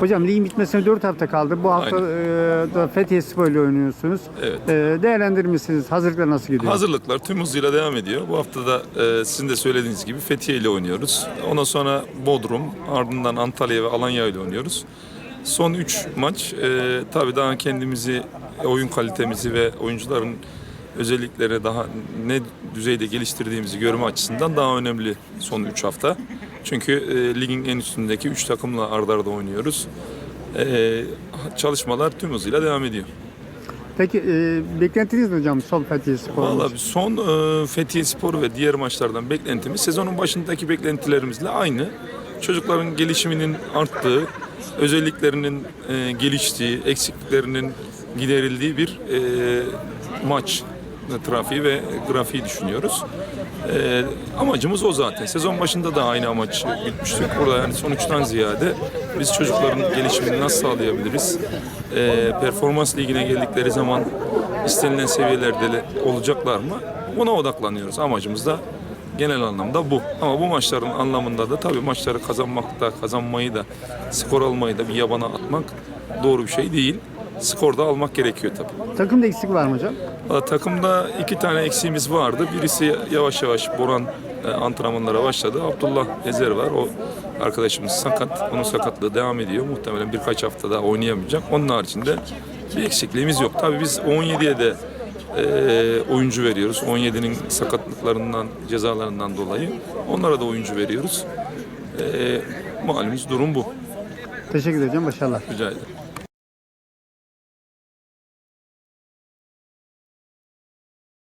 Hocam ligin bitmesine 4 hafta kaldı. Bu hafta e, da Fethiye Spor ile oynuyorsunuz. Evet. E, değerlendirir misiniz? Hazırlıklar nasıl gidiyor? Hazırlıklar tüm hızıyla devam ediyor. Bu hafta da e, sizin de söylediğiniz gibi Fethiye ile oynuyoruz. Ondan sonra Bodrum, ardından Antalya ve Alanya ile oynuyoruz. Son 3 maç e, tabii daha kendimizi, oyun kalitemizi ve oyuncuların özellikleri daha ne düzeyde geliştirdiğimizi görme açısından daha önemli son 3 hafta. Çünkü e, ligin en üstündeki 3 takımla arda arda oynuyoruz. E, çalışmalar tüm hızıyla devam ediyor. Peki e, beklentiniz ne hocam son Fethiye Spor? Valla son e, Fethiye Spor ve diğer maçlardan beklentimiz sezonun başındaki beklentilerimizle aynı. Çocukların gelişiminin arttığı, özelliklerinin e, geliştiği, eksikliklerinin giderildiği bir e, maç trafiği ve grafiği düşünüyoruz. E, amacımız o zaten. Sezon başında da aynı amaç gütmüştük. Burada yani sonuçtan ziyade biz çocukların gelişimini nasıl sağlayabiliriz? E, performans ligine geldikleri zaman istenilen seviyelerde olacaklar mı? Buna odaklanıyoruz. Amacımız da genel anlamda bu. Ama bu maçların anlamında da tabii maçları kazanmak da, kazanmayı da, skor almayı da bir yabana atmak doğru bir şey değil. Skor da almak gerekiyor tabii. Takımda eksik var mı hocam? Valla Takımda iki tane eksiğimiz vardı. Birisi yavaş yavaş Boran e, antrenmanlara başladı. Abdullah Ezer var. O arkadaşımız sakat. Onun sakatlığı devam ediyor. Muhtemelen birkaç hafta daha oynayamayacak. Onun haricinde bir eksikliğimiz yok. Tabii biz 17'ye de e, oyuncu veriyoruz. 17'nin sakatlıklarından, cezalarından dolayı. Onlara da oyuncu veriyoruz. E, malumuz durum bu. Teşekkür ederim. Başarılar. Rica ederim.